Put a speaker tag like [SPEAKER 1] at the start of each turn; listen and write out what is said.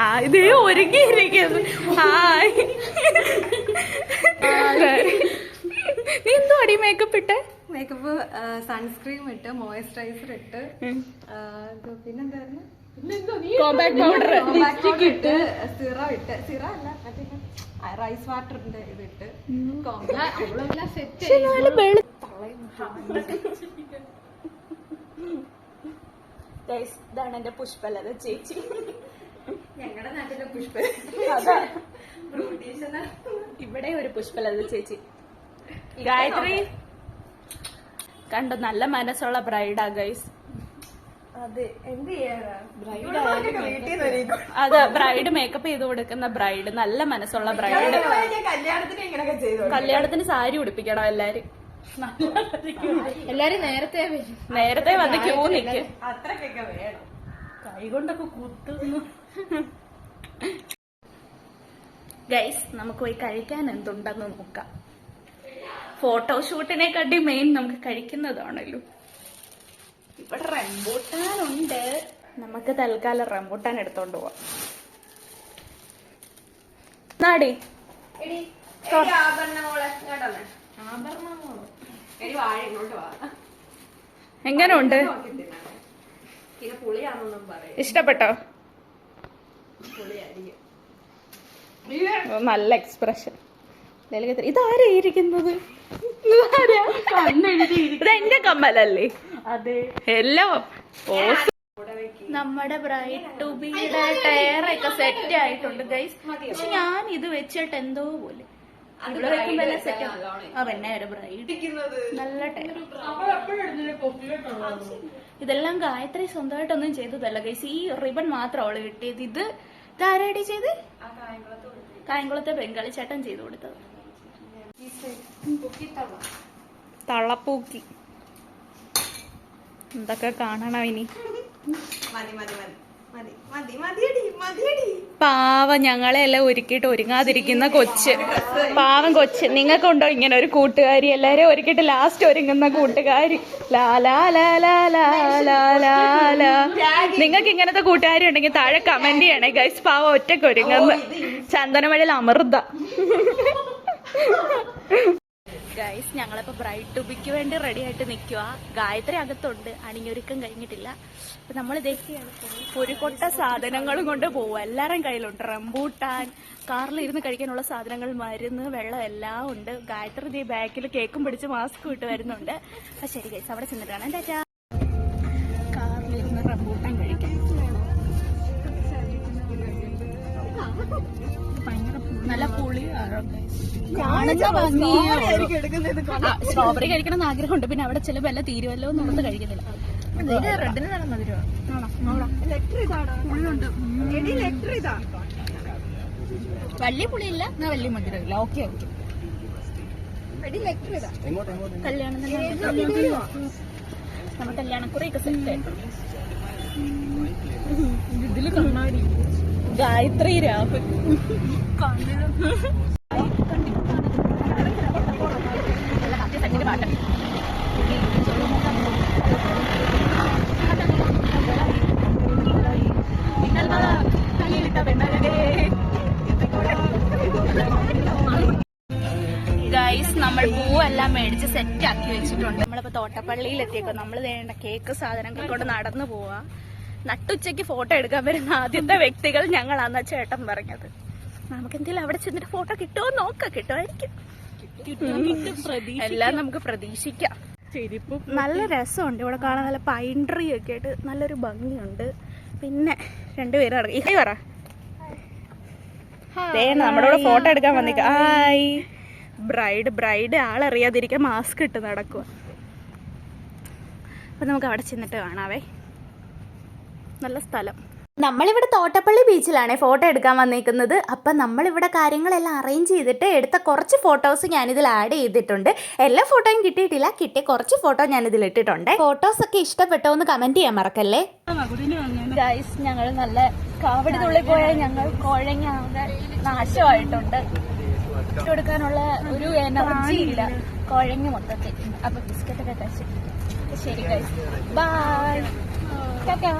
[SPEAKER 1] ആ ഇതേ ഒരുങ്ങിയിരിക്കുന്നു ഹായ് നീ എന്തോ അടി മേക്കപ്പ് ഇട്ട്
[SPEAKER 2] മേക്കപ്പ് സൺസ്ക്രീം ഇട്ട് മോയിസ്ചറൈസർ ഇട്ട് പിന്നെന്തായിരുന്നു
[SPEAKER 1] കോമ്പാക്ട് പൗഡർ
[SPEAKER 2] ലിപ്സ്റ്റിക് ഇട്ട് സിറ ഇട്ട് സിറ അല്ല റൈസ് വാട്ടറിന്റെ ഇതിട്ട്
[SPEAKER 1] ഇതാണ് എന്റെ പുഷ്പലത ചേച്ചി
[SPEAKER 2] നാട്ടിലെ പുഷ്പ.
[SPEAKER 1] ഇവിടെ ഒരു പുഷ്പലത ചേച്ചി. ഗായത്രി? കണ്ടോ നല്ല മനസ്സുള്ള ബ്രൈഡാ ഗൈസ്
[SPEAKER 2] അതെ
[SPEAKER 1] ബ്രൈഡ് മേക്കപ്പ് ചെയ്ത് കൊടുക്കുന്ന ബ്രൈഡ് നല്ല മനസ്സുള്ള ബ്രൈഡ്
[SPEAKER 2] കല്യാണത്തിന്
[SPEAKER 1] സാരി ഉടുപ്പിക്കണം എല്ലാരും?
[SPEAKER 3] എല്ലാരും നേരത്തെ
[SPEAKER 1] നേരത്തെ വന്ന് ക്യൂ നിക്ക്.
[SPEAKER 2] അത്രക്കൊക്കെ വേണം.
[SPEAKER 1] കൈ കൊണ്ടൊക്കെ കുത്തുന്നു. ഗൈസ് നമുക്ക് പോയി കഴിക്കാൻ എന്തുണ്ടെന്ന് നോക്കാം. ഫോട്ടോഷൂട്ടിനെക്കാട്ടി മെയിൻ നമുക്ക് കഴിക്കുന്നതാണല്ലോ. ഇവിടെ റംബൂട്ടാൻ ഉണ്ട് നമുക്ക് തൽക്കാലം റംബൂട്ടാൻ എടുത്തോണ്ട് പോവാം. നാടി എങ്ങനെയുണ്ട് ഇഷ്ടപ്പെട്ടോ? നല്ല എക്സ്പ്രഷൻ ഇതാരാ ഇരിക്കുന്നത് ഇതാരാ? ഇത് എന്റെ കമ്മലല്ലേ? അതെ. എല്ലാം നമ്മുടെ ബ്രൈഡ് ടു ബിയുടെ ഒക്കെ സെറ്റ് ആയിട്ടുണ്ട് ഗൈസ് പക്ഷെ ഞാൻ ഇത് വെച്ചിട്ട് എന്തോ പോലെ. ടയർ ഇതെല്ലാം ഗായത്രി സ്വന്തമായിട്ടൊന്നും ചെയ്തതല്ല ഗൈസ് ഈ റിബൺ മാത്രം അവൾ കിട്ടിയത്. ഇത് ഇതാരാടി ചെയ്ത്? കായംകുളത്തെ ബംഗാളി ചേട്ടൻ ചെയ്തു കൊടുത്തത്. തള്ളപ്പൂക്കി. എന്തൊക്കെ കാണണം ഇനി?
[SPEAKER 2] മതി മതി മതി.
[SPEAKER 1] പാവ ഞങ്ങളെല്ലാം ഒരുക്കിയിട്ട് ഒരുങ്ങാതിരിക്കുന്ന കൊച്ച്. പാവം കൊച്ച്. നിങ്ങൾക്കുണ്ടോ ഇങ്ങനെ ഒരു കൂട്ടുകാരി? എല്ലാരും ഒരുക്കിയിട്ട് ലാസ്റ്റ് ഒരുങ്ങുന്ന കൂട്ടുകാരി. ലാലാ ലാലാ ലാലാ നിങ്ങൾക്ക് ഇങ്ങനത്തെ കൂട്ടുകാരി ഉണ്ടെങ്കിൽ താഴെ കമന്റ് ചെയ്യണേ ഗൈസ് പാവ ഒറ്റയ്ക്ക് ഒരുങ്ങുന്നു ചന്ദനമഴയിൽ അമൃത. ഗൈസ് ഞങ്ങളിപ്പോ ബ്രൈഡ് ടുബിക്ക് വേണ്ടി റെഡി ആയിട്ട് നിൽക്കുക ഗായത്രി അകത്തുണ്ട്. അണിഞ്ഞൊരുക്കം കഴിഞ്ഞിട്ടില്ല. അപ്പൊ നമ്മൾ കൊട്ട സാധനങ്ങളും കൊണ്ട് പോവുക എല്ലാവരുടെയും കയ്യിലുണ്ട്. റംബൂട്ടാൻ കാറിൽ ഇരുന്ന് കഴിക്കാനുള്ള സാധനങ്ങൾ മരുന്ന് വെള്ളം എല്ലാം ഉണ്ട്. ഗായത്രി ബാക്കിൽ കേക്കും പിടിച്ച് മാസ്ക് ഇട്ട് വരുന്നുണ്ട്. അപ്പൊ ശരി ഗൈസ് അവിടെ ചെന്നിട്ടാണ് എന്താ സ്ട്രോബെറി കഴിക്കണം എന്ന് ആഗ്രഹമുണ്ട്. പിന്നെ അവിടെ ചില വല്ല തീരുവല്ലോ എന്ന് ഓർത്ത് കഴിക്കുന്നില്ല.
[SPEAKER 3] റെഡിന് നല്ല മധുരമാണ്
[SPEAKER 1] വലിയ പുളിയില്ല. എന്നാ വലിയ മധുരമില്ല. ഓക്കെ ഓക്കെ കല്യാണം നമ്മൾ കല്യാണക്കുറിയൊക്കെ സെറ്റ് ആയിട്ടുണ്ട് ഇതിൽ കണ്ണാടി. ഗായത്രി രാഹുൽ. മേടിച്ച് സെറ്റ് ആക്കി വെച്ചിട്ടുണ്ട്. നമ്മളിപ്പോ തോട്ടപ്പള്ളിയിൽ എത്തിയേക്കോ നമ്മൾ വേണ്ട കേക്ക് സാധനങ്ങൾ കൊണ്ട് നടന്നു പോവാ. നട്ടുച്ചയ്ക്ക് ഫോട്ടോ എടുക്കാൻ വരുന്ന ആദ്യത്തെ വ്യക്തികൾ ഞങ്ങളാന്ന ചേട്ടൻ പറഞ്ഞത്. നമുക്ക് എന്തെങ്കിലും അവിടെ ചെന്നിട്ട് ഫോട്ടോ കിട്ടുമോ നോക്കാം. കിട്ടുമായിരിക്കും എല്ലാം നമുക്ക് പ്രതീക്ഷിക്കാം. നല്ല രസമുണ്ട് ഇവിടെ കാണാൻ. നല്ല പൈൻ ട്രീ ഒക്കെ ആയിട്ട് നല്ലൊരു ഭംഗിയുണ്ട്. പിന്നെ രണ്ടുപേരും ഇറങ്ങി. പറ. നമ്മുടെ കൂടെ ഫോട്ടോ എടുക്കാൻ വന്നിക്ക. ഹായ് ബ്രൈഡ് ബ്രൈഡ് ആളറിയാതിരിക്കാൻ മാസ്ക് ഇട്ട് നടക്കുക അപ്പം നമുക്ക് അവിടെ ചെന്നിട്ട് കാണാവേ. നല്ല സ്ഥലം.
[SPEAKER 4] നമ്മളിവിടെ തോട്ടപ്പള്ളി ബീച്ചിലാണ് ഫോട്ടോ എടുക്കാൻ വന്നിരിക്കുന്നത് അപ്പം നമ്മളിവിടെ കാര്യങ്ങളെല്ലാം അറേഞ്ച് ചെയ്തിട്ട് എടുത്ത കുറച്ച് ഫോട്ടോസ് ഞാനിതിൽ ആഡ് ചെയ്തിട്ടുണ്ട്. എല്ലാ ഫോട്ടോയും കിട്ടിയിട്ടില്ല. കിട്ടിയ കുറച്ച് ഫോട്ടോ ഞാനിതിൽ ഇട്ടിട്ടുണ്ട്. ഫോട്ടോസ് ഒക്കെ ഇഷ്ടപ്പെട്ടോ എന്ന് കമന്റ് ചെയ്യാൻ മറക്കല്ലേ?
[SPEAKER 1] ഞങ്ങൾ നല്ല കാവടി തുള്ളി പോയ ഞങ്ങൾ കുഴങ്ങാതെ നാശമായിട്ടുണ്ട്. ഇട്ടെടുക്കാനുള്ള ഒരു എനർജി ഇല്ല. കുഴഞ്ഞു മൊത്തത്തിൽ. അപ്പൊ ബിസ്ക്കറ്റൊക്കെ കഴിച്ചു. ശരി ബൈ ടാറ്റാ